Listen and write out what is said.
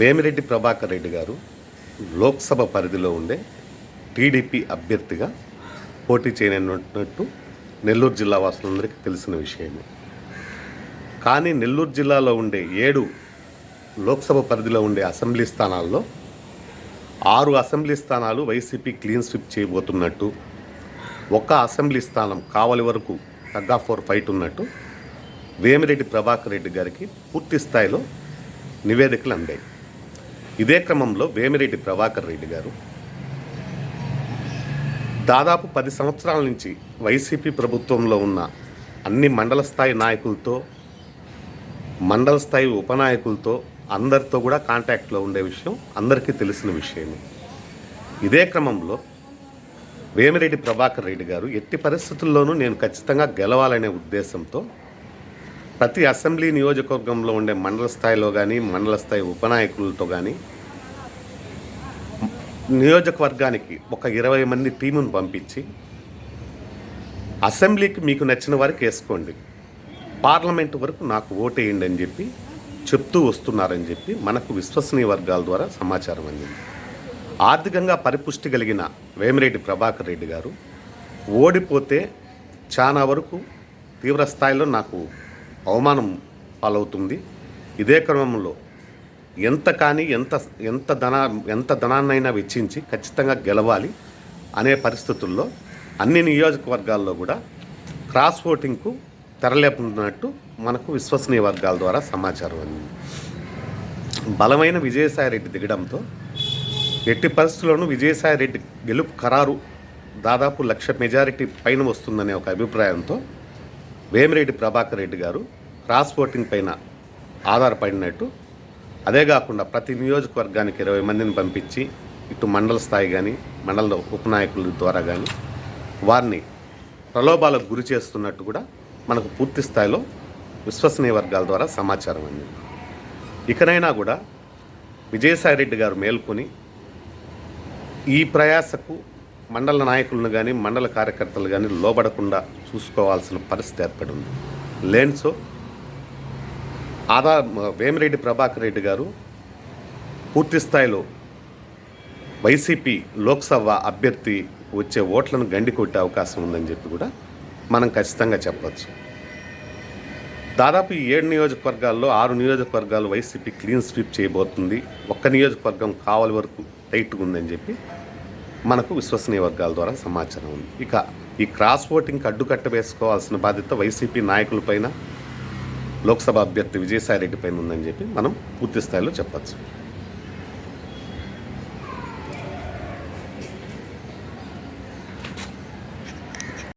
వేమిరెడ్డి ప్రభాకర్ రెడ్డి గారు లోక్సభ పరిధిలో ఉండే టీడీపీ అభ్యర్థిగా పోటీ చేయనున్నట్టు నెల్లూరు జిల్లా వాసులందరికీ తెలిసిన విషయమే. కానీ నెల్లూరు జిల్లాలో ఉండే ఏడు లోక్సభ పరిధిలో ఉండే అసెంబ్లీ స్థానాల్లో ఆరు అసెంబ్లీ స్థానాలు వైసీపీ క్లీన్ స్విప్ చేయబోతున్నట్టు ఒక అసెంబ్లీ స్థానం కావలి వరకు తగ్గా ఫోర్ ఫైట్ ఉన్నట్టు వేమిరెడ్డి ప్రభాకర్ రెడ్డి గారికి పూర్తి స్థాయిలో నివేదికలు అందాయి. ఇదే క్రమంలో వేమిరెడ్డి ప్రభాకర్ రెడ్డి గారు దాదాపు పది సంవత్సరాల నుంచి వైసీపీ ప్రభుత్వంలో ఉన్న అన్ని మండల స్థాయి నాయకులతో మండల స్థాయి ఉపనాయకులతో అందరితో కూడా కాంటాక్ట్లో ఉండే విషయం అందరికీ తెలిసిన విషయమే. ఇదే క్రమంలో వేమిరెడ్డి ప్రభాకర్ రెడ్డి గారు ఎట్టి పరిస్థితుల్లోనూ నేను ఖచ్చితంగా గెలవాలనే ఉద్దేశంతో ప్రతి అసెంబ్లీ నియోజకవర్గంలో ఉండే మండల స్థాయిలో కానీ మండల స్థాయి ఉపనాయకులతో కానీ నియోజకవర్గానికి ఒక ఇరవై మంది టీమును పంపించి అసెంబ్లీకి మీకు నచ్చిన వారికి వేసుకోండి. పార్లమెంట్ వరకు నాకు ఓటేయండి అని చెప్పి చెప్తూ వస్తున్నారని చెప్పి మనకు విశ్వసనీయ వర్గాల ద్వారా సమాచారం అందింది. ఆర్థికంగా పరిపుష్టి కలిగిన వేమిరెడ్డి ప్రభాకర్ రెడ్డి గారు ఓడిపోతే చాలా వరకు తీవ్ర స్థాయిలో నాకు అవమానం పాలవుతుంది. ఇదే క్రమంలో ఎంత కానీ ఎంత ఎంత ధన ఎంత ధనాన్నైనా వెచ్చించి ఖచ్చితంగా గెలవాలి అనే పరిస్థితుల్లో అన్ని నియోజకవర్గాల్లో కూడా క్రాస్ ఓటింగ్కు తెరలేపుతున్నట్టు మనకు విశ్వసనీయ వర్గాల ద్వారా సమాచారం అందింది. బలమైన విజయసాయిరెడ్డి దిగడంతో ఎట్టి పరిస్థితుల్లోనూ విజయసాయిరెడ్డి గెలుపు ఖరారు దాదాపు లక్ష మెజారిటీ పైన వస్తుందనే ఒక అభిప్రాయంతో వేమిరెడ్డి ప్రభాకర్ రెడ్డి గారు క్రాస్ ఓటింగ్ పైన ఆధారపడినట్టు అదే కాకుండా ప్రతి నియోజకవర్గానికి ఇరవై మందిని పంపించి ఇటు మండల స్థాయి కానీ మండల ఉపనాయకుల ద్వారా కానీ వారిని ప్రలోభాలకు గురి చేస్తున్నట్టు కూడా మనకు పూర్తి స్థాయిలో విశ్వసనీయ వర్గాల ద్వారా సమాచారం అందింది. ఇకనైనా కూడా విజయసాయిరెడ్డి గారు మేల్కొని ఈ ప్రయాసకు మండల నాయకులను కానీ మండల కార్యకర్తలు కానీ లోబడకుండా చూసుకోవాల్సిన పరిస్థితి ఏర్పడింది. లేన్సో ఆదా వేమిరెడ్డి ప్రభాకర్ రెడ్డి గారు పూర్తి స్థాయిలో వైసీపీ లోక్సభ అభ్యర్థి వచ్చే ఓట్లను గండి కొట్టే అవకాశం ఉందని చెప్పి కూడా మనం ఖచ్చితంగా చెప్పచ్చు. దాదాపు ఏడు నియోజకవర్గాల్లో ఆరు నియోజకవర్గాలు వైసీపీ క్లీన్ స్వీప్ చేయబోతుంది. ఒక్క నియోజకవర్గం కావాలి వరకు టైట్గా ఉందని చెప్పి మనకు విశ్వసనీయ వర్గాల ద్వారా సమాచారం ఉంది. ఇక ఈ క్రాస్ ఓటింగ్కి అడ్డుకట్ట వేసుకోవాల్సిన బాధ్యత వైసీపీ నాయకులపైన లోక్సభ అభ్యర్థి విజయసాయిరెడ్డి పైన ఉందని చెప్పి మనం పూర్తి స్థాయిలో చెప్పచ్చు.